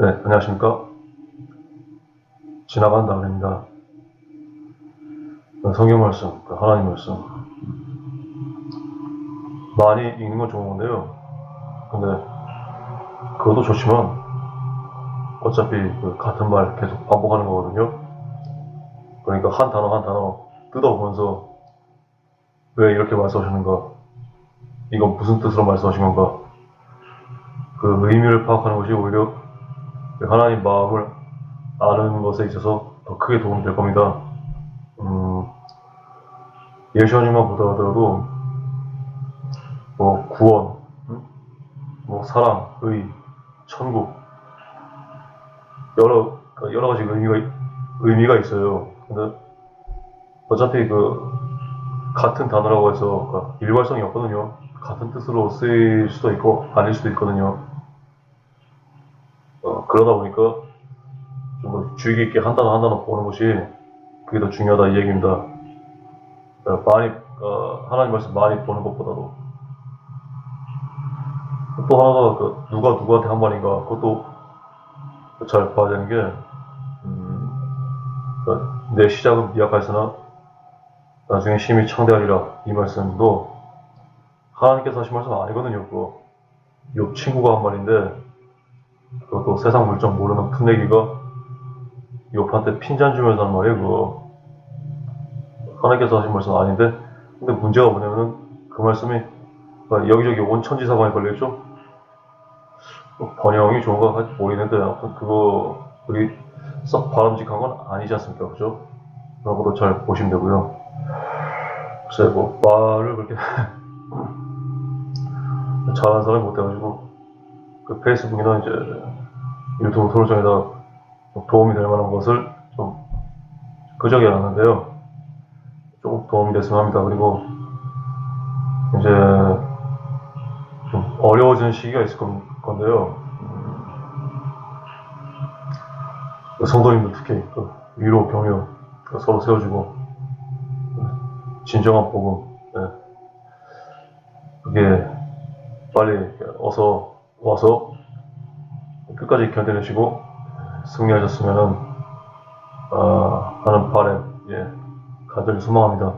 네, 안녕하십니까. 지나간다 그럽니다. 성경 말씀, 그 하나님 말씀. 많이 읽는 건 좋은 건데요. 근데, 그것도 좋지만, 어차피 그 같은 말 계속 반복하는 거거든요. 그러니까 한 단어 한 단어 뜯어보면서, 왜 이렇게 말씀하셨는가? 이건 무슨 뜻으로 말씀하신 건가? 그 의미를 파악하는 것이 오히려 그 하나님 마음을 아는 것에 있어서 더 크게 도움이 될 겁니다. 음, 예수님만 보더라도 뭐 구원, 음? 뭐 사랑, 의, 천국 여러 그 여러 가지 의미가 의미가 있어요. 근데 어차피 그 같은 단어라고 해서 그 일괄성이 없거든요. 같은 뜻으로 쓰일 수도 있고 아닐 수도 있거든요. 어, 그러다 보니까 좀더 주의 깊게 한 단어 한 단어 보는 것이 그게 더 중요하다 이 얘기입니다. 어, 많이 어, 하나님 말씀 많이 보는 것보다도 또 하나가 그 누가 누구한테 한 말인가 그것도 잘 봐야 되는 게 음, 어, 내 시작은 미약하였으나 나중에 심히 창대하리라 이 말씀도 하나님께서 하신 말씀 아니거든요. 욥 친구가 한 말인데 그것도 세상 물정 모르는 풋내기가 욥한테 핀잔 주면서 한 말이에요. 그거 하나님께서 하신 말씀 아닌데 근데 문제가 뭐냐면은 그 말씀이 여기저기 온 천지사방에 걸려있죠. 뭐 번역이 좋은가 모르겠는데 아무튼 그거 그리 썩 바람직한 건 아니지 않습니까? 그죠? 것도 잘 보시면 되고요. 글쎄 뭐 말을 그렇게 잘하는 사람이 못 돼가지고 그 페이스북이나 이제 유튜브 토론장에다 도움이 될 만한 것을 좀 그저기 알았는데요. 조금 도움이 됐으면 합니다. 그리고 이제 좀 어려워지는 시기가 있을 건- 건데요. 음, 성도님들 특히 그 위로 격려 서로 세워주고 진정한 복음 네. 그게 빨리 어서 끝까지 견뎌내시고 승리하셨으면은 아, 하는 바람 예 간절히 소망합니다.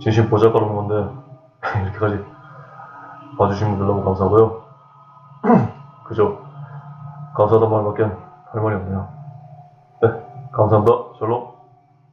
진심 보잘것 없는 건데 이렇게까지 봐주신 분들 너무 감사하고요. 그죠? 감사하단 말밖에 할 말이 없네요. 네, 감사합니다. 절로.